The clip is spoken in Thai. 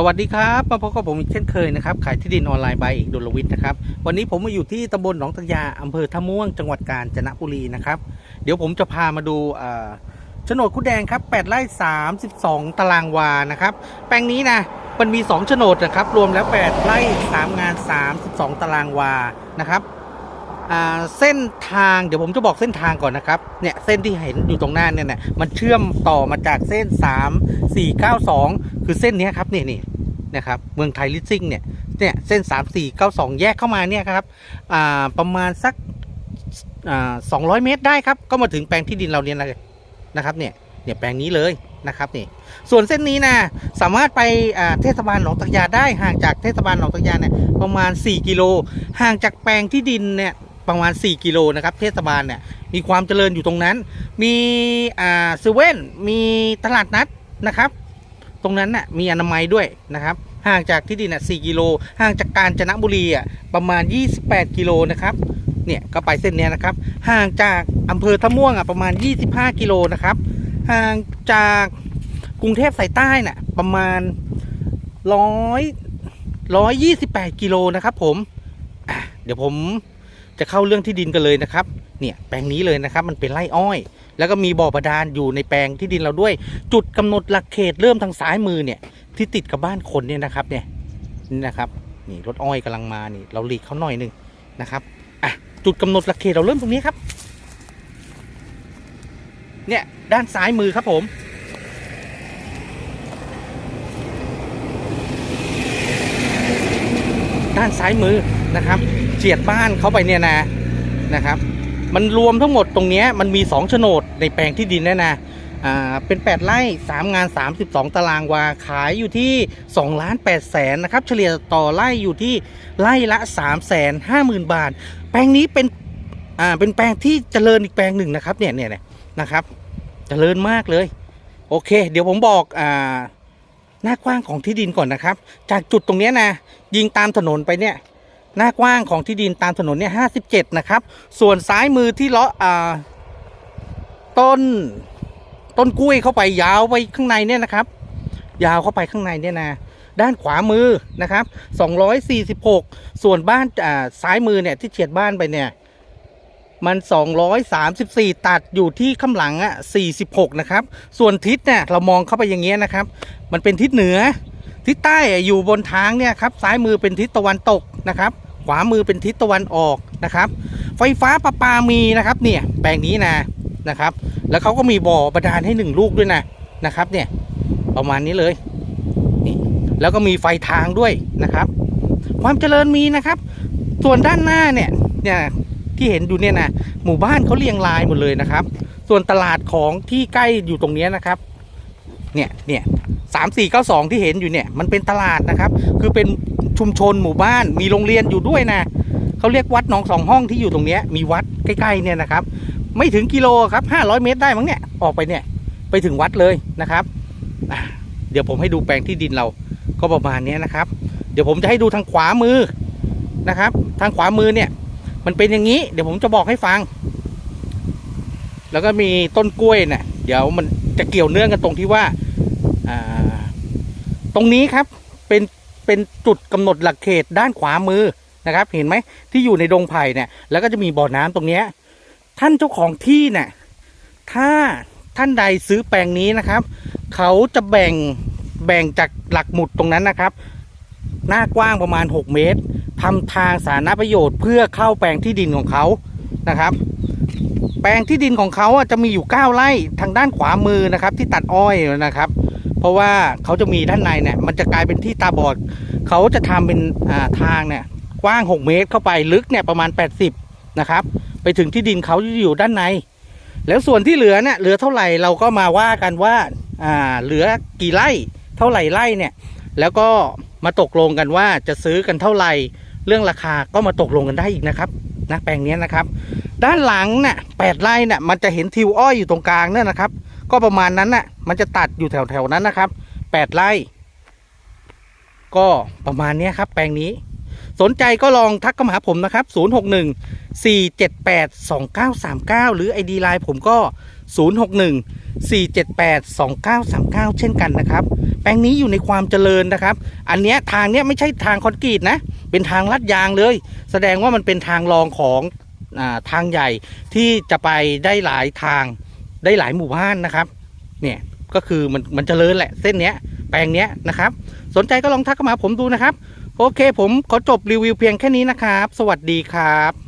สวัสดีครับมาพบกับผมอีกเช่นเคยนะครับขายที่ดินออนไลน์ใบเอกดุลวิทย์นะครับวันนี้ผมมาอยู่ที่ตำบลหนองตะยาอำเภอท่าม่วงจังหวัดกาญจนบุรีนะครับเดี๋ยวผมจะพามาดูโฉนดคุดแดงครับ8ไร่32 ตารางวานะครับแปลงนี้นะมันมี2โฉนดนะครับรวมแล้ว8ไร่3งาน 32 ตารางวานะครับ เส้นทางเดี๋ยวผมจะบอกเส้นทางก่อนนะครับเนี่ยเส้นที่เห็นอยู่ตรงหน้าเนี่ยนะมันเชื่อมต่อมาจากเส้น 3 4 9 2 คือเส้นนี้ครับนี่นี่นะครับเมืองไทยลิสซิ่งเนี่ยเนี่ยเส้น 3 4 9 2 แยกเข้ามาเนี่ยครับประมาณสักสอ่า200เมตรได้ครับ ก็มาถึงแปลงที่ดินเราเนี่ยเลยนะครับเนี่ยเนี่ยแปลงนี้เลยนะครับนี่ส่วนเส้นนี้นะสามารถไปเทศบาลหนองตะยาได้ห่างจากเทศบาลหนองตะยาเนี่ยประมาณ 4 กิโลห่างจากแปลงที่ดินเนี่ย ประมาณ 4 กิโลนะครับ เทศบาลเนี่ยมีความเจริญอยู่ตรงนั้น มีอ่าเซเว่นมีตลาดนัดนะครับ ตรงนั้นน่ะมีอนามัยด้วยนะครับ ห่างจากที่ดินอะ4กิโล ห่างจากกาญจนบุรีอะประมาณ 28 กิโลนะครับเนี่ยก็ไปเส้นนี้นะครับ ห่างจากอำเภอท่าม่วงอะประมาณ 25 กิโลนะครับ ห่างจากกรุงเทพสายใต้น่ะประมาณ100 128กิโลนะครับผม เดี๋ยวผม จะเข้าเรื่องที่ดินกันเลยนะครับ เนี่ยแปลงนี้เลยนะครับ มันเป็นไร่อ้อย แล้วก็มีบ่อบาดาลอยู่ในแปลงที่ดินเราด้วย จุดกำหนดหลักเขตเริ่มทางซ้ายมือเนี่ยที่ติดกับบ้านคนเนี่ยนะครับเนี่ยนี่นะครับนี่รถอ้อยกำลังมานี่เราหลีกเขาหน่อยหนึ่งนะครับอะจุดกำหนดหลักเขตเราเริ่มตรงนี้ครับ เนี่ยด้านซ้ายมือครับผมด้านซ้ายมือ นะครับเฉียดบ้านเขาไปเนี่ยนะนะครับ มันรวมทั้งหมดตรงนี้มันมี2โฉนดในแปลงที่ดินเนี่ยนะอ่าเป็น8ไร่3งาน 32 ตารางวาขายอยู่ที่2ล้าน8แสนนะครับเฉลี่ยต่อไร่อยู่ที่ไร่ละ3แสน5หมื่นบาท แปลงนี้เป็นอ่าเป็นแปลงที่เจริญอีกแปลงหนึ่งนะครับเนี่ยเนี่ยนะครับเจริญมากเลย โอเค เดี๋ยวผมบอกอ่าหน้ากว้างของที่ดินก่อนนะครับ จากจุดตรงนี้นะ ยิงตามถนนไปเนี่ย หน้ากว้างของที่ดินตามถนนเนี่ยห้าสิบเจ็ดนะครับ ส่วนซ้ายมือที่เลาะอ่าต้นต้นกล้วยเข้าไปยาวไปข้างในเนี่ยนะครับ ยาวเข้าไปข้างในเนี่ยนะด้านขวามือนะครับ 246 ส่วนบ้านอ่าซ้ายมือเนี่ยที่เฉียดบ้านไปเนี่ยมัน 234 ตัดอยู่ที่ข้างหลังอะ46 นะครับ ส่วนทิศเนี่ยเรามองเข้าไปอย่างเงี้ยนะครับ มันเป็นทิศเหนือ ทิศใต้อะอยู่บนทางเนี่ยครับซ้ายมือเป็นทิศตะวันตกนะครับ ขวามือเป็นทิศตะวันออกนะครับ ไฟฟ้าประปามีนะครับเนี่ยแปลงนี้นะนะครับ แล้วเขาก็มีบ่อบาดาลให้หนึ่งลูกด้วยนะนะครับเนี่ยประมาณนี้เลยนี่แล้วก็มีไฟทางด้วยนะครับ ความเจริญมีนะครับ ส่วนด้านหน้าเนี่ยเนี่ยที่เห็นอยู่เนี่ยนะหมู่บ้านเขาเรียงรายหมดเลยนะครับ ส่วนตลาดของที่ใกล้อยู่ตรงนี้นะครับเนี่ยเนี่ยสามสี่เก้าสองที่เห็นอยู่เนี่ยมันเป็นตลาดนะครับ คือเป็น ชุมชนหมู่บ้าน มีโรงเรียนอยู่ด้วยนะเขาเรียกวัดหนองสองห้องที่อยู่ตรงนี้มีวัดใกล้ๆเนี่ยนะครับ ไม่ถึงกิโลครับห้าร้อยเมตรได้มั้งเนี่ยออกไปเนี่ยไปถึงวัดเลยนะครับเดี๋ยวผมให้ดูแปลงที่ดินเราก็ประมาณนี้นะครับ เดี๋ยวผมจะให้ดูทางขวามือนะครับ ทางขวามือเนี่ย มันเป็นอย่างนี้ เดี๋ยวผมจะบอกให้ฟัง แล้วก็มีต้นกล้วยเนี่ยเดี๋ยวมันจะเกี่ยวเนื่องกันตรงที่ว่า ตรงนี้ครับเป็น เป็นจุดกำหนดหลักเขตด้านขวามือนะครับ เห็นไหมที่อยู่ในดงไผ่เนี่ยแล้วก็จะมีบ่อน้ำตรงเนี้ยท่านเจ้าของที่เนี่ยถ้าท่านใดซื้อแปลงนี้นะครับ เขาจะแบ่งแบ่งจากหลักหมุดตรงนั้นนะครับ หน้ากว้างประมาณ 6 เมตรทำทางสาธารณประโยชน์เพื่อเข้าแปลงที่ดินของเขานะครับ แปลงที่ดินของเขาจะมีอยู่ 9 ไร่ทางด้านขวามือนะครับ ที่ตัดอ้อยนะครับ เพราะว่าเขาจะมีด้านในเนี่ย มันจะกลายเป็นที่ตาบอด เขาจะทำเป็นาทางเนี่ย กว้าง 6 เมตรเข้าไปลึกเนี่ยประมาณ 80 นะครับ ไปถึงที่ดินเขาที่อยู่ด้านใน แล้วส่วนที่เหลือเนี่ยเหลือเท่าไหร่เราก็มาว่ากันว่าาเหลือกี่ไร่เท่าไหร่ไร่เนี่ย แล้วก็มาตกลงกันว่าจะซื้อกันเท่าไหร่เรื่องราคาก็มาตกลงกันได้อีกนะครับนะแปลงนี้นะครับ ด้านหลังเนี่ยแปดไร่เนี่ยมันจะเห็นทิวอ้อยอยู่ตรงกลางเนี่ยนะครับ ก็ประมาณนั้นน่ะ มันจะตัดอยู่แถวๆนั้นนะครับแปดไร่ก็ประมาณนี้ครับ แปลงนี้ สนใจก็ลองทักเข้ามาหาผมนะครับ 061 478 2939 หรือ ID ไลน์ผมก็ 061 478 2939 เช่นกันนะครับ แปลงนี้อยู่ในความเจริญนะครับ อันเนี้ยทางเนี้ยไม่ใช่ทางคอนกรีตนะ เป็นทางลาดยางเลย แสดงว่ามันเป็นทางรองของอาทางใหญ่ที่จะไปได้หลายทาง ได้หลายหมู่บ้านนะครับ เนี่ยก็คือมันมันเจริญแหละเส้นเนี้ยแปลงเนี้ยนะครับ สนใจก็ลองทักเข้ามาผมดูนะครับ โอเค ผมขอจบรีวิวเพียงแค่นี้นะครับ สวัสดีครับ